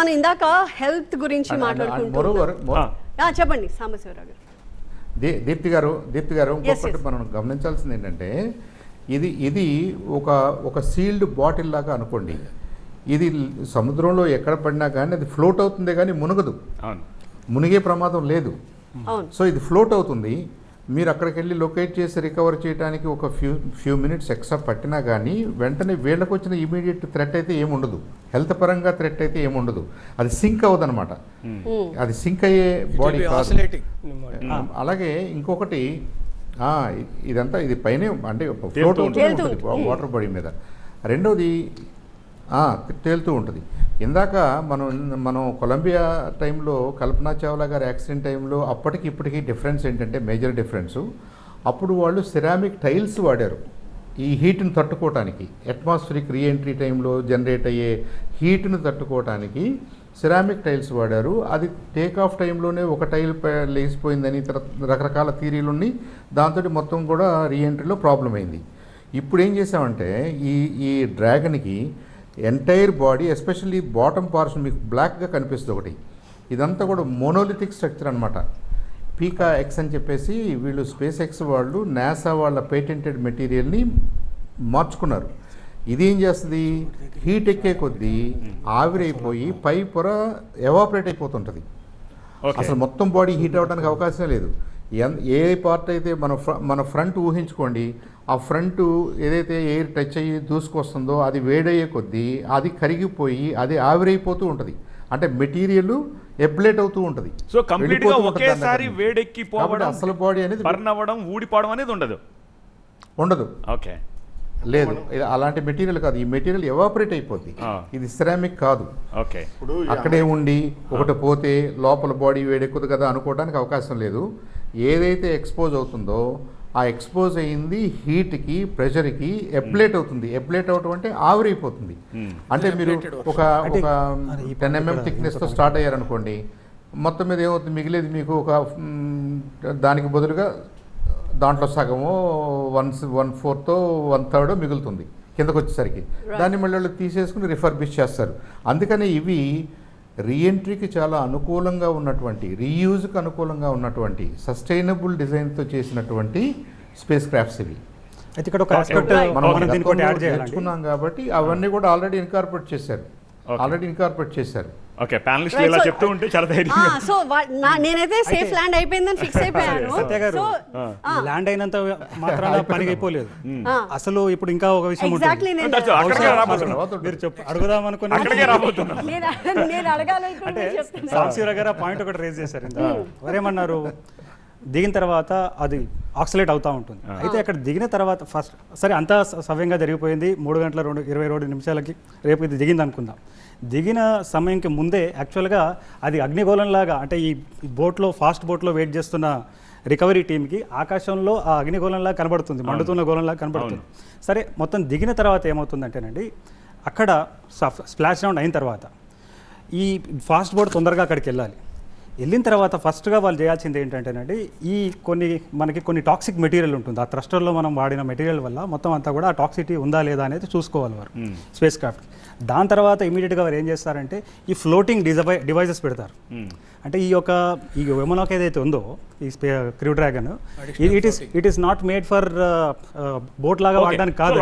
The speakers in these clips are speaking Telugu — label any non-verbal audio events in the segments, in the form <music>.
మనం ఇందాక హెల్త్ గురించి మాట్లాడుకుంటున్నాం చెప్పండి సాంబశివరావు గారు. దీప్తి గారు దీప్తి గారు ఇంకొకటి. మనం గమనించాల్సింది ఏంటంటే ఇది ఇది ఒక ఒక సీల్డ్ బాటిల్ లాగా అనుకోండి. ఇది సముద్రంలో ఎక్కడ పడినా కానీ అది ఫ్లోట్ అవుతుంది కానీ మునగదు. అవును. మునిగే ప్రమాదం లేదు. అవును. సో ఇది ఫ్లోట్ అవుతుంది. మీరు అక్కడికి వెళ్ళి లొకేట్ చేసి రికవర్ చేయడానికి ఒక ఫ్యూ ఫ్యూ మినిట్స్ ఎక్స్ట్రా పట్టినా కానీ వెంటనే వీళ్ళకి వచ్చిన ఇమీడియట్ థ్రెట్ అయితే ఏముండదు హెల్త్ పరంగా థ్రెట్ అయితే ఏముండదు అది సింక్ అవ్వదన్నమాట. అది సింక్ అయ్యే బాడీ అలాగే ఇంకొకటి ఇదంతా ఇది పైనే అంటే ఫ్లోట్ ఉంటుంది. వాటర్ బాడీ మీద. రెండోది ఆ, తేలుతూ ఉంటుంది. ఇందాక మనం మనం కొలంబియా టైంలో కల్పనా చావ్లా గారి యాక్సిడెంట్ టైంలో అప్పటికి ఇప్పటికీ డిఫరెన్స్ ఏంటంటే మేజర్ డిఫరెన్సు. అప్పుడు వాళ్ళు సిరామిక్ టైల్స్ వాడారు ఈ హీట్ని తట్టుకోవటానికి. అట్మాస్ఫిరిక్ రీఎంట్రీ టైంలో జనరేట్ అయ్యే హీట్ని తట్టుకోవటానికి సిరామిక్ టైల్స్ వాడారు. అది టేక్ ఆఫ్ టైంలోనే ఒక టైల్ లేచిపోయిందని రకరకాల థీరీలు ఉన్నాయి దాంతో మొత్తం కూడా రీఎంట్రీలో ప్రాబ్లం అయింది. ఇప్పుడు ఏం చేసామంటే ఈ ఈ డ్రాగన్కి entire body especially bottom portion మీకు బ్లాక్గా కనిపిస్తుంది ఒకటి. ఇదంతా కూడా మోనోలిథిక్ స్ట్రక్చర్ అనమాట పీకా ఎక్స్ అని చెప్పేసి వీళ్ళు స్పేస్ ఎక్స్ వాళ్ళు నాసా వాళ్ళ పేటెంటెడ్ మెటీరియల్ని మార్చుకున్నారు. ఇది ఏం చేస్తుంది? హీట్ ఎక్కే కొద్దీ ఆవిరైపోయి పై పొర ఎవాపరేట్ అయిపోతుంటుంది. అసలు మొత్తం బాడీ హీట్ అవ్వడానికి అవకాశం లేదు. ఏ పార్ట్ అయితే మన ఫ్ర- మన ఫ్రంట్ ఊహించుకోండి ఆ ఫ్రంట్ ఏదైతే ఎయిర్ టచ్ అయ్యి దూసుకొస్తుందో అది వేడయ్యే కొద్దీ అది కరిగిపోయి అది ఆవిరైపోతూ ఉంటుంది. అంటే మెటీరియల్ ఎబ్లేట్ అవుతూ ఉంటుంది. సో కంప్లీట్గా ఒకేసారి దగ్గర. వేడెక్కి కాబట్టి పోవడం అసలు బాడీ అనేది బర్న్ అవ్వడం ఊడిపోవడం అనేది ఉండదు. ఉండదు. ఓకే. లేదు ఇది అలాంటి మెటీరియల్ కాదు. ఈ మెటీరియల్ ఎవాపరేట్ అయిపోద్ది. ఇది సిరామిక్ కాదు. ఓకే. ఇప్పుడు అక్కడే ఉండి ఒకటి పోతే లోపల బాడీ వేడెక్కుదు కదా అనుకోవడానికి అవకాశం లేదు. ఏదైతే ఎక్స్పోజ్ అవుతుందో ఆ ఎక్స్పోజ్ అయింది హీట్కి ప్రెషర్కి ఎబ్లేట్ అవుతుంది. ఎబ్లేట్ అవటం అంటే ఆవిరైపోతుంది. అంటే మీరు ఒక ఒక టెన్ ఎంఎం థిక్నెస్తో స్టార్ట్ అయ్యారనుకోండి మొత్తం మీద ఏమవుతుంది? మిగిలేది మీకు ఒక దానికి బదులుగా దాంట్లో సగము one one fourth one third మిగులుతుంది కిందకు వచ్చేసరికి దాన్ని మళ్ళీ వాళ్ళు తీసేసుకుని రిఫర్బిష్ చేస్తారు. అందుకని ఇవి రీఎంట్రీకి చాలా అనుకూలంగా ఉన్నటువంటి రీయూజ్కి అనుకూలంగా ఉన్నటువంటి సస్టైనబుల్ డిజైన్తో చేసినటువంటి స్పేస్ క్రాఫ్ట్స్ ఇవి. అయితే ఇక్కడ ఒక నేర్చుకున్నాం కాబట్టి అవన్నీ కూడా ఆల్రెడీ ఇన్కార్పొరేట్ చేశారు. ఆల్రెడీ ఇన్కార్పొరేట్ చేశారు. ఓకే ప్యానలిస్ట్ ఇలా చెప్తూ ఉంటే చాలా ఆ, ధైర్యంగా సో నేనైతే సేఫ్ ల్యాండ్ అయిపోయిందని ఫిక్స్ <laughs> అయిపోయాను. సో ల్యాండ్ అయినంత మాత్రాన పని అయిపోలేదు. అసలు ఇప్పుడు ఇంకా ఒక విషయం ఎగ్జాక్ట్లీ నేను మీరు చెప్పు అడుగుదాం అనుకుని అక్కడికే రాబోతున్నాం నేను <laughs> నేను అడగాలనుకుంటే అంటే చెప్తున్నా. సాంశివరావు గారు పాయింట్ ఒకటి రేజ్ చేశారు. వారేమన్నారు దిగిన తర్వాత అది ఆక్సిలేట్ అవుతూ ఉంటుంది. అయితే అక్కడ దిగిన తర్వాత ఫస్ట్ సరే అంతా సవ్యంగా జరిగిపోయింది. మూడు గంటల రెండు ఇరవై రెండు నిమిషాలకి రేపు ఇది దిగింది అనుకుందాం దిగిన సమయంకి ముందే యాక్చువల్గా అది అగ్నిగోళంలాగా అంటే ఈ బోట్లో ఫాస్ట్ బోట్లో వెయిట్ చేస్తున్న రికవరీ టీంకి ఆకాశంలో ఆ అగ్నిగోళంలా కనబడుతుంది మండుతున్న గోళంలా కనబడుతుంది. సరే మొత్తం దిగిన తర్వాత ఏమవుతుందంటేనండి అక్కడ స్ప్లాష్ రౌండ్ అయిన తర్వాత ఈ ఫాస్ట్ బోర్డ్ తొందరగా అక్కడికి వెళ్ళాలి. వెళ్ళిన తర్వాత ఫస్ట్గా వాళ్ళు చేయాల్సింది ఏంటంటేనండి ఈ కొన్ని మనకి కొన్ని టాక్సిక్ మెటీరియల్ ఉంటుంది. ఆ థ్రస్టర్లో మనం వాడిన మెటీరియల్ వల్ల మొత్తం అంతా కూడా ఆ టాక్సిటీ ఉందా లేదా అనేది చూసుకోవాలి వారు స్పేస్ క్రాఫ్ట్ దాని తర్వాత ఇమీడియట్గా వారు ఏం చేస్తారంటే ఈ ఫ్లోటింగ్ డిజై డివైజెస్ పెడతారు. అంటే ఈ యొక్క ఈ వెమనాక్ ఏదైతే ఉందో ఈ crew Dragon it is it is not made for boat లాగా వాడడానికి కాదు.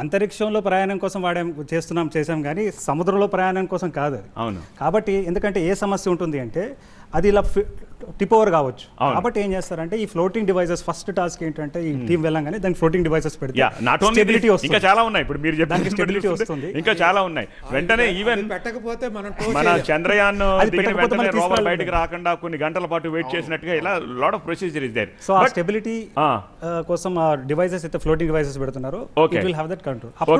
అంతరిక్షంలో ప్రయాణం కోసం వాడాం చేస్తున్నాం చేసాం కానీ సముద్రంలో ప్రయాణం కోసం కాదు అది. అవును. కాబట్టి ఎందుకంటే ఏ సమస్య ఉంటుంది అంటే అది ఇలా టిప్ ఓవర్ కావచ్చు. కాబట్టి ఏం చేస్తారంటే ఈ ఫ్లోటింగ్ డివైసెస్ ఫస్ట్ టాస్క్ ఏంటంటే ఈ టీం వెళ్ళంగానే దాని ఫ్లోటింగ్ డివైసెస్ పెడితే యా నాట్ ఓన్లీ స్టెబిలిటీ ఇంకా చాలా ఉన్నాయి. ఇప్పుడు మీరు చెప్పిన దానికి stability చూస్తుంటే వస్తుంది. ఇంకా చాలా ఉన్నాయి. వెంటనే ఈవెన్ పెట్టకపోతే మనం మన. చంద్రయాన్ రోవర్. బయటకు రాకుండా కొన్ని గంటల పాటు వెయిట్ చేసినట్టుగా ఇలా lot of procedure is there so ఆ స్టెబిలిటీ. కోసం ఆ డివైసెస్ అయితే ఫ్లోటింగ్ డివైసెస్ పెడుతున్నారు. It will have that control అప్పుడు